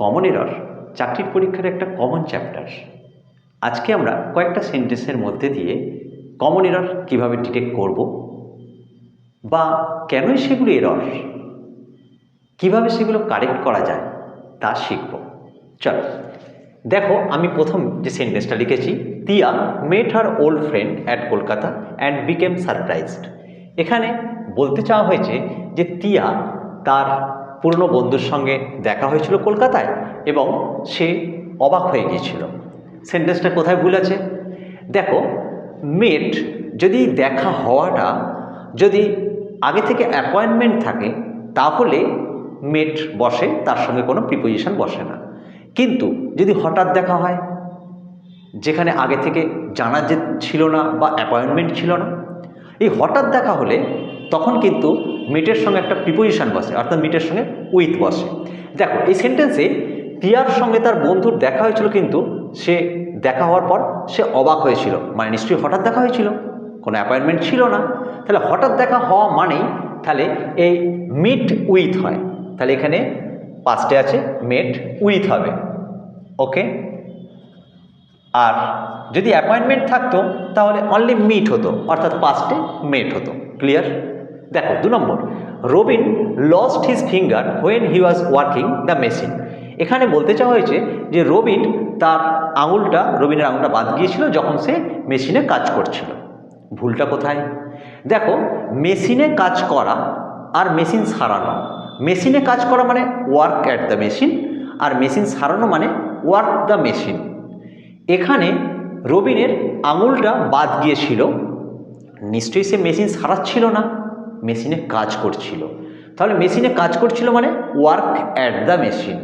Common error চাকরির পরীক্ষার একটা কমন চ্যাপ্টার আজকে আমরা কয়েকটা সেন্টেন্সের মধ্যে দিয়ে কমন এরর কীভাবে ডিটেক্ট করব বা কেনই সেগুলো এরর কীভাবে সেগুলো কারেক্ট করা যায় তা শিখব। চলো, দেখো আমি প্রথম যে সেন্টেন্সটা লিখেছি, Tia met her old friend at Kolkata and became surprised এখানে বলতে চাওয়া হয়েছে যে তিয়া তার পুরনো বন্ধুর সঙ্গে দেখা হয়েছিল কলকাতায় এবং সে অবাক হয়ে গিয়েছিল। সেন্টেন্সটা কোথায় ভুল আছে? দেখো, মেট যদি দেখা হওয়াটা যদি আগে থেকে অ্যাপয়েন্টমেন্ট থাকে, তাহলে মেট বসে, তার সঙ্গে কোনো প্রিপোজিশন বসে না। কিন্তু যদি হঠাৎ দেখা হয়, যেখানে আগে থেকে জানা যে ছিল না বা অ্যাপয়েন্টমেন্ট ছিল না, এই হঠাৎ দেখা হলে তখন কিন্তু মিটের সঙ্গে একটা প্রিপোজিশন বসে, অর্থাৎ মিটের সঙ্গে উইথ বসে। দেখো, এই সেন্টেন্সে টিয়ার সঙ্গে তার বন্ধুর দেখা হয়েছিল কিন্তু সে দেখা হওয়ার পর সে অবাক হয়েছিল। মানে নিশ্চয়ই হঠাৎ দেখা হয়েছিল, কোনো অ্যাপয়েন্টমেন্ট ছিল না। তাহলে হঠাৎ দেখা হওয়া মানেই তাহলে এই মিট উইথ হয়। তাহলে এখানে পাঁচটে আছে মেট উইথ হবে। ওকে আর যদি অ্যাপয়েন্টমেন্ট থাকতো, তাহলে অনলি মিট হতো, অর্থাৎ পাঁচটে মেট হতো। ক্লিয়ার দেখো, দু নম্বর, Robin lost his finger when he was working the machine এখানে বলতে চাওয়া হয়েছে যে রবিন তার আঙুলটা, রবিনের আঙুলটা বাদ গিয়েছিল যখন সে মেশিনে কাজ করছিল। ভুলটা কোথায়? দেখো মেশিনে কাজ করা আর মেশিন সারানো। মেশিনে কাজ করা মানে ওয়ার্ক অ্যাট দ্য মেশিন আর মেশিন সারানো মানে ওয়ার্ক দ্য মেশিন এখানে রবিনের আঙুলটা বাদ গিয়েছিল। নিশ্চয়ই সে মেশিন সারাচ্ছিল না। মেশিনে কাজ করছিল। তাহলে মেশিনে কাজ করছিল মানে ওয়ার্ক অ্যাট দ্য মেশিন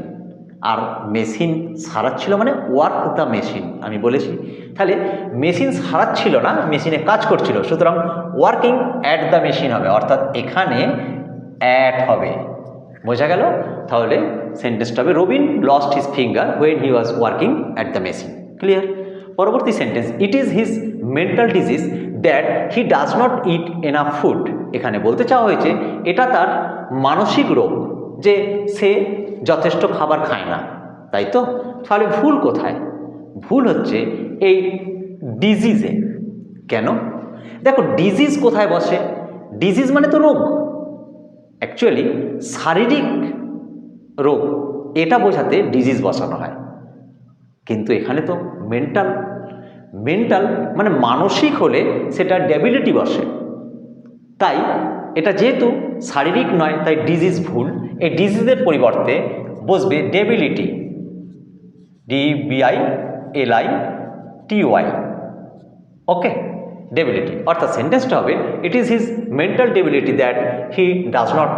আর মেশিন সারাচ্ছিল মানে ওয়ার্ক দ্য মেশিন আমি বলেছি। তাহলে মেশিন সারাচ্ছিল না, মেশিনে কাজ করছিল, সুতরাং ওয়ার্কিং অ্যাট দ্য মেশিন হবে, অর্থাৎ এখানে অ্যাট হবে। বোঝা গেল? তাহলে সেন্টেন্সটা হবে, Robin lost his finger when he was working at the machine clear পরবর্তী sentence it is his mental disease that he does not eat enough food এখানে বলতে চাওয়া হয়েছে, এটা তার মানসিক রোগ, যে সে যথেষ্ট খাবার খায় না, তাই তো? তাহলে ভুল কোথায়? ভুল হচ্ছে এই ডিজিজে কেন? দেখো ডিজিজ কোথায় বসে? ডিজিজ মানে তো রোগ। অ্যাকচুয়ালি শারীরিক রোগ, এটা বোঝাতে ডিজিজ বসানো হয়। কিন্তু এখানে তো মেন্টাল মেন্টাল মানে মানসিক হলে সেটা ডেবিলিটি বসে। তাই এটা যেহেতু শারীরিক নয়, তাই ডিজিজ ভুল। এই ডিজিজের পরিবর্তে বসবে debility D B I L I T Y okay debility অর্থাৎ সেন্টেন্সটা হবে it is his mental debility that he does not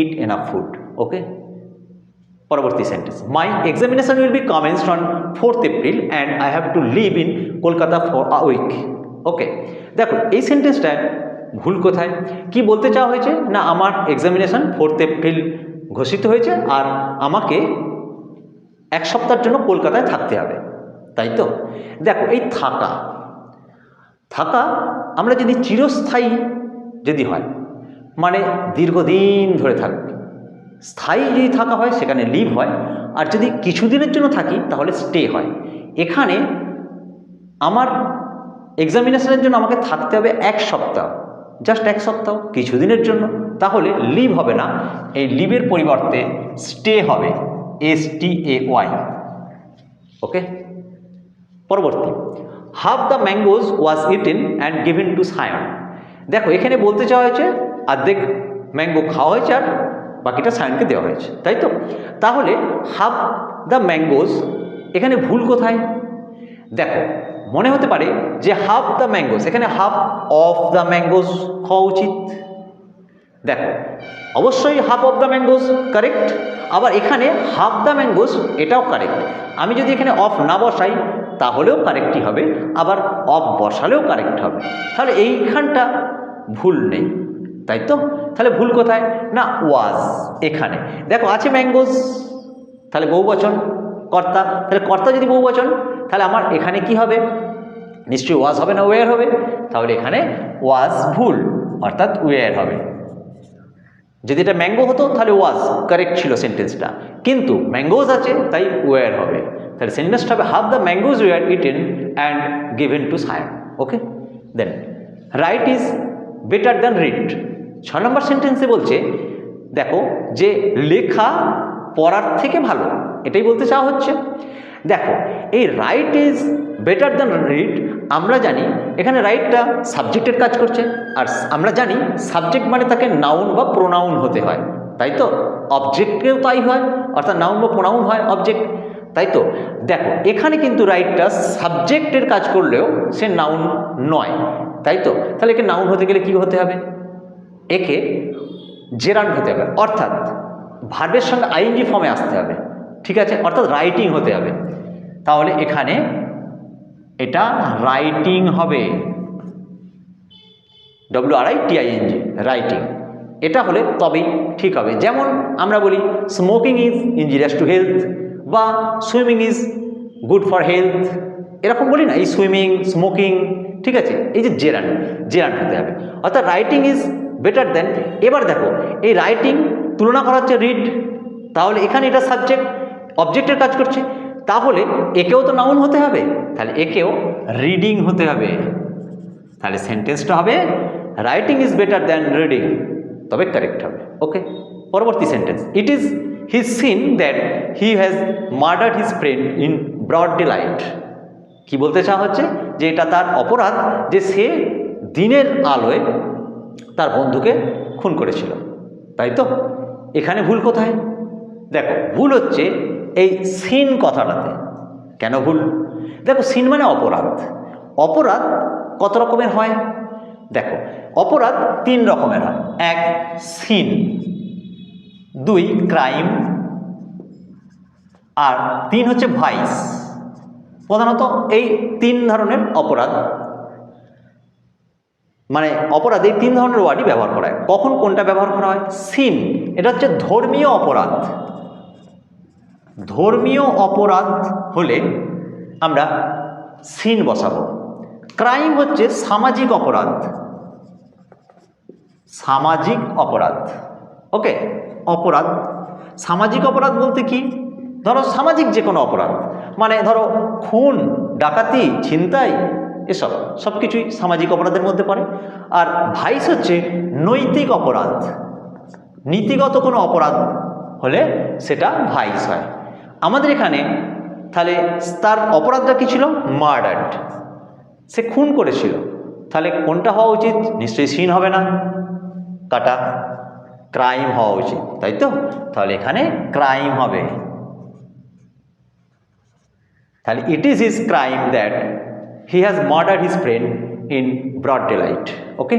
eat enough food okay পরবর্তী sentence my examination will be commenced on fourth April and I have to live in Kolkata for a week okay দেখো এই সেন্টেন্সটা ভুল কোথায়? কি বলতে চাওয়া হয়েছে? না, আমার এক্সামিনেশন ফোর্থ এপ্রিল ঘোষিত হয়েছে আর আমাকে এক সপ্তাহের জন্য কলকাতায় থাকতে হবে। তাই তো? দেখো, এই থাকা থাকা আমরা যদি চিরস্থায়ী যদি হয় মানে দীর্ঘদিন ধরে থাকবে স্থায়ী যদি থাকা হয়, সেখানে লিভ হয়, আর যদি কিছুদিনের জন্য থাকি, তাহলে স্টে হয়। এখানে আমার এক্সামিনেশনের জন্য আমাকে থাকতে হবে এক সপ্তাহ। জাস্ট এক সপ্তাহ, কিছুদিনের জন্য, তাহলে লিভ হবে না। এই লিভের পরিবর্তে স্টে হবে এস টি এ ওয়াই ওকে পরবর্তী। Half the mangoes was eaten and given to Sayan দেখো, এখানে বলতে চাওয়া হয়েছে, অর্ধেক ম্যাঙ্গো খাওয়া হয়েছে আর বাকিটা সায়নকে দেওয়া হয়েছে, তাই তো? তাহলে হাফ দ্য ম্যাঙ্গোজ এখানে ভুল কোথায়? দেখো মনে হতে পারে যে হাফ দ্য ম্যাঙ্গোজ এখানে হাফ অফ দ্য ম্যাঙ্গোজ হওয়া উচিত। দেখো, অবশ্যই half of the mangoes correct আবার এখানে হাফ দ্য ম্যাঙ্গোজ এটাও কারেক্ট আমি যদি এখানে অফ না বসাই, তাহলেও কারেক্টই হবে, আবার অফ বসালেও কারেক্ট হবে। তাহলে এইখানটা ভুল নেই, তাই তো? তাহলে ভুল কোথায়? না ওয়াজ এখানে। দেখো, আছে ম্যাঙ্গোজ তাহলে বহু বচন কর্তা, তাহলে কর্তা যদি বহু বচন তাহলে আমার এখানে কি হবে? নিশ্চয়ই ওয়াজ হবে না ওয়ার হবে? তাহলে এখানে ওয়াজ ভুল, অর্থাৎ ওয়ার হবে। যদি এটা ম্যাঙ্গো হতো, তাহলে ওয়াজ কারেক্ট ছিল সেন্টেন্সটা কিন্তু ম্যাঙ্গোজ আছে, তাই ওয়ার হবে। তাহলে সেন্টেন্সটা হবে half the mangoes were eaten and given to Sayan okay then write is better than read ছ নম্বর সেন্টেন্সে বলছে, দেখো, যে লেখা পড়ার থেকে ভালো এটাই বলতে চাওয়া হচ্ছে। দেখো, এই write is better than read আমরা জানি এখানে রাইটটা সাবজেক্টের কাজ করছে, আর আমরা জানি সাবজেক্ট মানে তাকে নাউন বা প্রোনাউন হতে হয়, তাই তো? অবজেক্টেও তাই হয়, অর্থাৎ নাউন বা প্রোনাউন হয় অবজেক্ট তাই তো? দেখো, এখানে কিন্তু রাইটটা সাবজেক্টের কাজ করলেও সে নাউন নয়, তাই তো? তাহলে একে নাউন হতে গেলে কি হতে হবে? একে জেরান্ড হতে হবে, অর্থাৎ ভার্বের সঙ্গে আইএনজি ফর্মে আসতে হবে। ঠিক আছে? অর্থাৎ রাইটিং হতে হবে। তাহলে এখানে এটা রাইটিং হবে। W R I T I N G writing এটা হলে তবেই ঠিক হবে। যেমন আমরা বলি smoking is injurious to health বা swimming is good for health এরকম বলি না, এই সুইমিং স্মোকিং ঠিক আছে? এই যে জেরান জেরান হতে হবে। অর্থাৎ রাইটিং ইজ বেটার দেন এবার দেখো, এই রাইটিং তুলনা করা হচ্ছে রিড তাহলে এখানে এটা সাবজেক্ট অবজেক্টের কাজ করছে। তাহলে একেও তো নাউন হতে হবে, তাহলে একেও রিডিং হতে হবে। তাহলে সেন্টেন্সটা হবে writing is better than reading তবে কারেক্ট হবে। ওকে পরবর্তী sentence it is his sin that he has murdered his friend in broad daylight কি বলতে চাওয়া হচ্ছে? যে এটা তার অপরাধ, যে সে দিনের আলোয় তার বন্ধুকে খুন করেছিল। তাই তো? এখানে ভুল কোথায়? দেখো, ভুল হচ্ছে এই সিন কথাটাতে। কেন ভুল? দেখো, সিন মানে অপরাধ। অপরাধ কত রকমের হয়? দেখো, অপরাধ তিন রকমের হয়। এক, সিন। দুই, ক্রাইম। আর তিন হচ্ছে ভাইস। প্রধানত এই তিন ধরনের অপরাধ। মানে অপরাধ, এই তিন ধরনের ওয়ার্ডই ব্যবহার করা হয়। কখন কোনটা ব্যবহার করা হয়? সিন। এটা হচ্ছে ধর্মীয় অপরাধ। ধর্মীয় অপরাধ হলে আমরা সিন বসাবো। ক্রাইম হচ্ছে সামাজিক অপরাধ। সামাজিক অপরাধ। ওকে, অপরাধ। সামাজিক অপরাধ বলতে কি? ধরো সামাজিক যে কোনো অপরাধ। মানে ধরো খুন, ডাকাতি, ছিনতাই, এসব। সব কিছুই সামাজিক অপরাধের মধ্যে পড়ে। আর ভাইস হচ্ছে নৈতিক অপরাধ। নীতিগত কোনো অপরাধ হলে সেটা ভাইস হয়। আমাদের এখানে তাহলে তার অপরাধটা কী ছিল? মার্ডার্ড সে খুন করেছিল। তাহলে কোনটা হওয়া উচিত? নিশ্চয়ই সিন হবে না। কাটা। ক্রাইম হওয়া উচিত, তাই তো? তাহলে এখানে ক্রাইম হবে। তাহলে it is his crime that he has murder his friend in broad daylight okay